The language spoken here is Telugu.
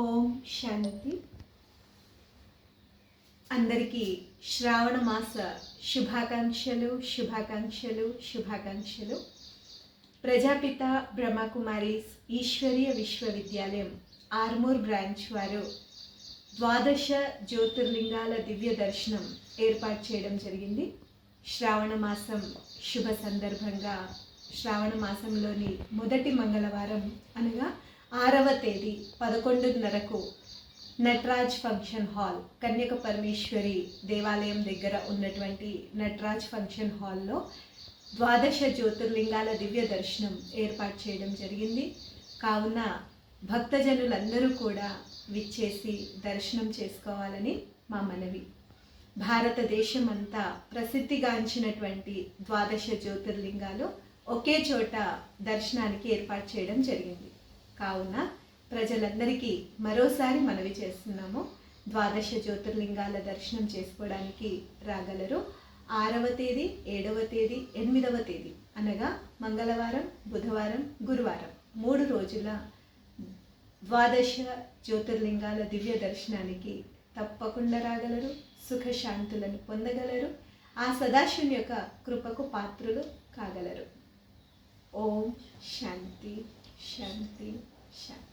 ఓం శాంతి. అందరికీ శ్రావణ మాస శుభాకాంక్షలు శుభాకాంక్షలు శుభాకాంక్షలు. ప్రజాపిత బ్రహ్మకుమారీస్ ఈశ్వరీయ విశ్వవిద్యాలయం ఆర్మూర్ బ్రాంచ్ వారు ద్వాదశ జ్యోతిర్లింగాల దివ్య దర్శనం ఏర్పాటు చేయడం జరిగింది. శ్రావణ మాసం శుభ సందర్భంగా శ్రావణ మాసంలోని మొదటి మంగళవారం అనగా ఆరవ తేదీ పదకొండున్నరకు నటరాజ్ ఫంక్షన్ హాల్ కన్యక పరమేశ్వరి దేవాలయం దగ్గర ఉన్నటువంటి నటరాజ్ ఫంక్షన్ హాల్లో ద్వాదశ జ్యోతిర్లింగాల దివ్య దర్శనం ఏర్పాటు చేయడం జరిగింది. కావున భక్తజనులందరూ కూడా విచ్చేసి దర్శనం చేసుకోవాలని మా మనవి. భారతదేశం అంతా ప్రసిద్ధిగాంచినటువంటి ద్వాదశ జ్యోతిర్లింగాలు ఒకే చోట దర్శనానికి ఏర్పాటు చేయడం జరిగింది. కావున ప్రజలందరికీ మరోసారి మనవి చేస్తున్నాము. ద్వాదశ జ్యోతిర్లింగాల దర్శనం చేసుకోవడానికి రాగలరు. ఆరవ తేదీ ఏడవ తేదీ ఎనిమిదవ తేదీ అనగా మంగళవారం బుధవారం గురువారం మూడు రోజుల ద్వాదశ జ్యోతిర్లింగాల దివ్య దర్శనానికి తప్పకుండా రాగలరు. సుఖశాంతులను పొందగలరు. ఆ సదాశివుని యొక్క కృపకు పాత్రులు కాగలరు. ఓం శాంతి. శాంతి శాంతి